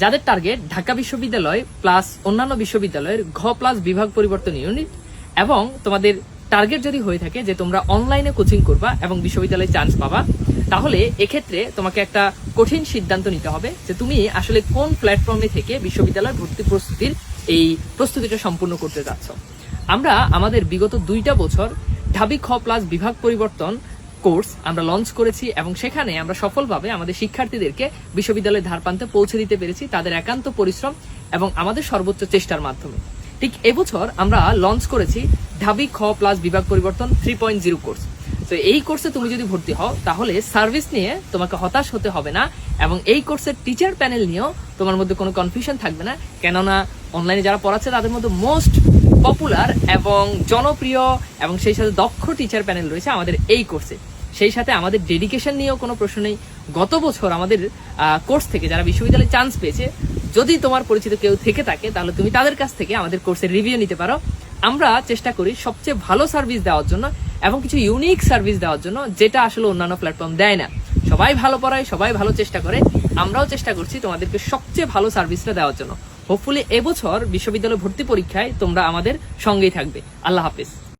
যাদের টার্গেট ঢাকা বিশ্ববিদ্যালয় প্লাস অন্যান্য বিশ্ববিদ্যালয়ের ঘ প্লাস বিভাগ পরিবর্তন ইউনিট এবং তোমাদের টার্গেট যদি হয়ে থাকে যে তোমরা অনলাইনে কোচিং করবা এবং বিশ্ববিদ্যালয়ে চান্স পাবা, তাহলে এক্ষেত্রে তোমাকে একটা কঠিন সিদ্ধান্ত নিতে হবে যে তুমি আসলে কোন প্ল্যাটফর্মে থেকে বিশ্ববিদ্যালয় ভর্তি প্রস্তুতির এই প্রস্তুতিটা সম্পূর্ণ করতে যাচ্ছ। আমরা আমাদের বিগত দুইটা বছর ঢাবি খ প্লাস বিভাগ পরিবর্তন কোর্স আমরা লঞ্চ করেছি এবং সেখানে আমরা সফলভাবে আমাদের শিক্ষার্থীদেরকে বিশ্ববিদ্যালয়ের ধারপ্রান্তে পৌঁছে দিতে পেরেছি তাদের একান্ত পরিশ্রম এবং আমাদের সর্বোচ্চ চেষ্টার মাধ্যমে। ঠিক এবছর আমরা লঞ্চ করেছি ঢাবি খ প্লাস বিভাগ পরিবর্তন থ্রি পয়েন্ট জিরো কোর্স। তো এই কোর্সে তুমি যদি ভর্তি হও, তাহলে সার্ভিস নিয়ে তোমাকে হতাশ হতে হবে না এবং এই কোর্সের টিচার প্যানেল নিয়েও তোমার মধ্যে কোনো কনফিউশন থাকবে না। কেননা অনলাইনে যারা পড়াচ্ছে, তাদের মধ্যে মোস্ট পপুলার এবং জনপ্রিয় এবং সেই সাথে দক্ষ টিচার প্যানেল রয়েছে আমাদের এই কোর্সে সেই সাথে আমাদের ডেডিকেশন নিয়েও কোনো প্রশ্ন নেই। গত বছর আমাদের কোর্স থেকে যারা বিশ্ববিদ্যালয়ে চান্স পেয়েছে, যদি তোমার পরিচিত কেউ থেকে থাকে, তাহলে তুমি তাদের কাছ থেকে আমাদের কোর্সের রিভিউ নিতে পারো। আমরা চেষ্টা করি সবচেয়ে ভালো সার্ভিস দেওয়ার জন্য এবং কিছু ইউনিক সার্ভিস দেওয়ার জন্য, যেটা আসলে অন্যান্য প্ল্যাটফর্ম দেয় না। সবাই ভালো পড়ায়, সবাই ভালো চেষ্টা করে। আমরাও চেষ্টা করছি তোমাদেরকে সবচেয়ে ভালো সার্ভিসটা দেওয়ার জন্য। হোপফুলি এবছর বিশ্ববিদ্যালয় ভর্তি পরীক্ষায় তোমরা আমাদের সঙ্গেই থাকবে। আল্লাহ হাফিজ।